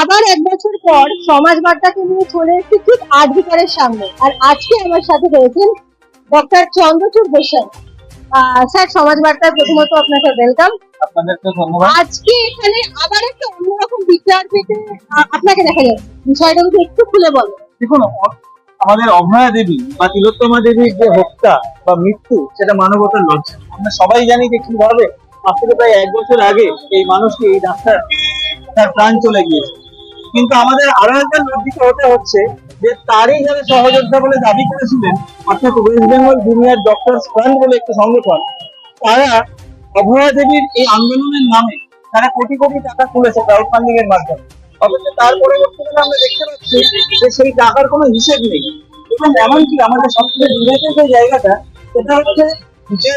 আবার এক বছর পর সমাজ বার্তাকে নিয়ে চলে এসেছি ঠিক আর্ধিকারের সামনে। আর আজকে আমার সাথে রয়েছেন ডক্টর চন্দ্রচূড় বেশন স্যার সমাজ বার্তায় প্রথমত আপনাকে ওয়েলকাম আজকে এখানে আবার একটা অন্যরকম বিচার পেতে আপনাকে দেখা যাচ্ছে বিষয়টা একটু খুলে বলো। দেখুন আমাদের অভয়া দেবী বা তিলোত্তমা দেবীর যে হত্যা বা মৃত্যু সেটা মানবতার লজ্জা। আমরা সবাই জানি যে কীভাবে আজ থেকে প্রায় এক বছর আগে এই মানুষটি এই ডাক্তার তার প্রাণ চলে গিয়েছে। কিন্তু আমাদের আরও একবার লজ্জিত হতে হচ্ছে যে তারই যারা সহযোদ্ধা বলে দাবি করেছিলেন, অর্থাৎ West Bengal junior doctor front বলে একটি সংগঠন। তারা অভয়া দেবীর এই আন্দোলনের নামে তারা কোটি কোটি টাকা তুলেছে ক্রাউড ফান্ডিং এর মাধ্যমে। অথচ তার পরবর্তীকালে আমরা দেখতে পাচ্ছি যে সেই টাকার কোনো হিসেব নেই। এবং এমনকি আমাদের সবচেয়ে বিবেকের যে জায়গাটা, সেটা হচ্ছে যে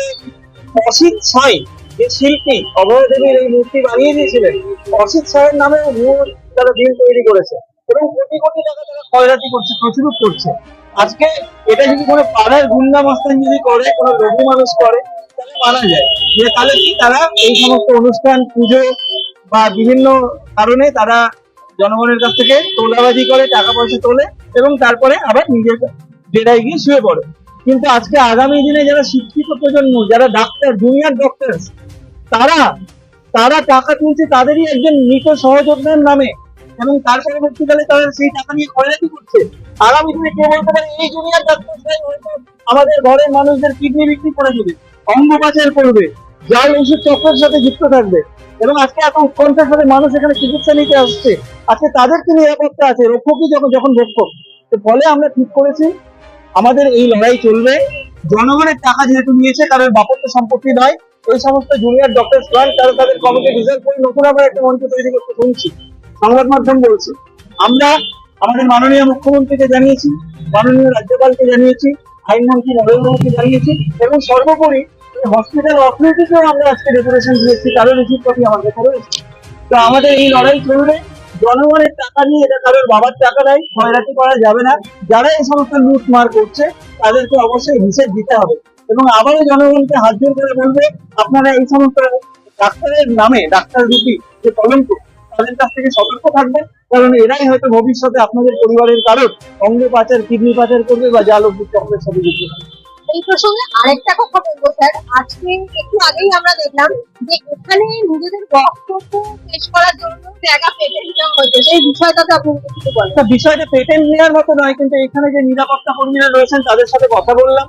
অসিত সাই যে শিল্পী অভয় দেবীর এই মূর্তি বানিয়ে দিয়েছিলেন, অসিত সাইয়ের নামে ভুয়ো তারা বিল তৈরি করেছে। এবং কোটি কোটি টাকা তারা খয়রাতি করছে প্রচুর করছে। আজকে এটা যদি কোনো পাড়ার গুন্ডা মাস্তান যদি করে, কোনো লোভী মানুষ করে, তাহলে মানা যায়। যে তাহলে কি তারা এই সমস্ত অনুষ্ঠান, পুজো বা বিভিন্ন কারণে তারা জনগণের কাছ থেকে তোলাবাজি করে, টাকা পয়সা তোলে এবং তারপরে আবার নিজের ডেরায় গিয়ে শুয়ে পড়ে। কিন্তু আজকে আগামী দিনে যারা শিক্ষিত প্রজন্ম, যারা ডাক্তার জুনিয়র ডক্টর তারা তারা টাকা তুলছে তাদেরই একজন মৃত সহযোদ্ধার নামে। এবং তার পরবর্তীকালে তারা সেই টাকা নিয়ে খয়রাতি করছে। আগামী দিনে কে বলতে পারে এই জুনিয়র ডাক্তার হয়তো আমাদের ঘরের মানুষদের কিডনি বিক্রি করে দেবে, অঙ্গ পাচার করবে জাল ওষুধ চক্রের সাথে যুক্ত থাকবে। এবং আজকে এত উৎকণ্ঠার সাথে মানুষ এখানে চিকিৎসা নিতে আসছে। আজকে তাদের কি নিরাপত্তা আছে, রক্ষকই যখন যখন রক্ষক। তো ফলে আমরা ঠিক করেছি, আমাদের এই লড়াই চলবে। জনগণের টাকা যেহেতু নিয়েছে, কারোর বাপত্য সম্পত্তি নয়, এই সমস্ত জুনিয়র ডক্টর তারা তাদের কমিটি রিজার্ভ করে নতুন আবার একটা মঞ্চ তৈরি করতে শুনছি। সংবাদ মাধ্যম বলছে। আমরা আমাদের মাননীয় মুখ্যমন্ত্রীকে জানিয়েছি, মাননীয় রাজ্যপালকে জানিয়েছি, আইনমন্ত্রী নরেন্দ্র মোদীকে জানিয়েছি এবং সর্বোপরি হসপিটাল অথরিটিকেও আমরা আজকে ডেপুটেশন দিয়েছি কারও রিসিভ কপি আমার কাছে রয়েছে। তো আমাদের এই লড়াই চলবে, জনগণের টাকা নিয়ে এটা কারোর বাবার টাকা দেয় খয়রাতি করা যাবে না। যারা এই সমস্ত লুট মার করছে, তাদেরকে অবশ্যই হিসেব দিতে হবে এবং আবারও জনগণকে হাত জোর করে বলবে, আপনারা এই সমস্ত ডাক্তারের নামে, ডাক্তার রূপী যে কলঙ্ক তাদের কাছ থেকে সতর্ক থাকবেন কারণ এরাই হয়তো ভবিষ্যতে আপনাদের পরিবারের কারোর অঙ্গ পাচার কিডনি পাচার করবে বা জাল ওষুধ চক্রের সাথে যুক্ত থাকবে। এই প্রসঙ্গে আরেকটা কথা বলব স্যার। আজকে একটু আগেই আমরা দেখলাম যে এখানে নিজেদের বক্তব্য পেশ করার জন্য জায়গা পেতে দেওয়া হয়েছে। সেই বিষয়টাতে আপনি কিছু বলেন। বিষয়টা পেটেন্ট নেওয়ার মতো নয় কিন্তু এখানে যে নিরাপত্তা কর্মীরা রয়েছেন তাদের সাথে কথা বললাম।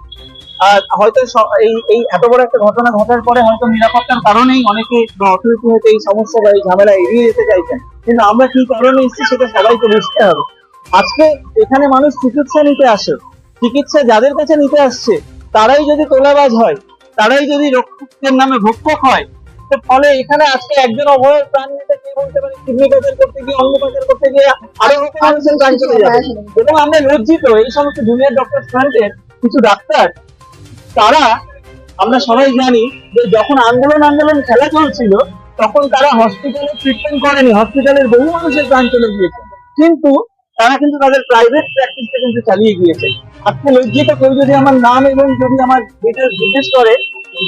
হয়তো এই এই এত বড় একটা ঘটনা ঘটার পরে হয়তো নিরাপত্তার কারণেই অনেকে অথরিটি হয়তো এই সমস্যা বা এই ঝামেলা এড়িয়ে যেতে চাইছেন। কিন্তু আমরা কি কারণে এসেছি সেটা সবাইকে বুঝতে হবে। আজকে এখানে মানুষ চিকিৎসা নিতে আসে। চিকিৎসা যাদের কাছে নিতে আসছে, তারাই যদি তোলাবাজ হয়, তারাই যদি রক্ষকের নামে ভক্ষক হয়, তো ফলে এখানে আজকে একজন অভয়ের প্রাণ নিতে কে বলতে পারে? কিডনি পাচার করতে গিয়ে অঙ্গ পাচার করতে গিয়ে আরও মানুষের প্রাণ চলে যাবে। এবং আমরা লজ্জিত, এই সমস্ত জুনিয়র ডক্টর স্টুডেন্টের কিছু ডাক্তার তারা, আমরা সবাই জানি যে যখন আন্দোলন আন্দোলন খেলা চলছিল, তখন তারা হসপিটালে ট্রিটমেন্ট করেনি হসপিটালের বহু মানুষের প্রাণ চলে গিয়েছে। কিন্তু তারা কিন্তু তাদের প্রাইভেট প্র্যাকটিসটা কিন্তু চালিয়ে গিয়েছে। আজকে লজ্জিত কেউ যদি আমার নাম এবং যদি আমার ডিটেলস জিজ্ঞেস করে,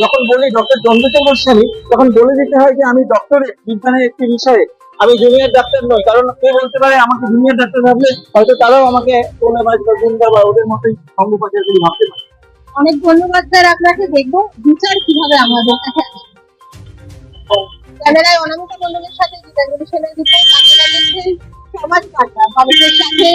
যখন বলি ডক্টর চন্দ্রচূড় গোস্বামী তখন বলে দিতে হয় যে আমি ডক্টরেট বিজ্ঞানের একটি বিষয়ে। আমি জুনিয়র ডাক্তার নই, কারণ কে বলতে পারে আমাকে জুনিয়র ডাক্তার ভাবলে হয়তো তারাও আমাকে কোলাবাজ বা ওদের মতোই অঙ্গপাচার করে ভাবতে পারে। অনেক ধন্যবাদ স্যার, আপনাকে দেখব বিচার কীভাবে আমাদের কাছে। ক্যামেরায় অনামিকা মন্ডলের সাথে গীতাঞ্জলি সেনের রিপোর্ট আপনারা দেখছেন সমাজ বার্তা মানুষের সাথে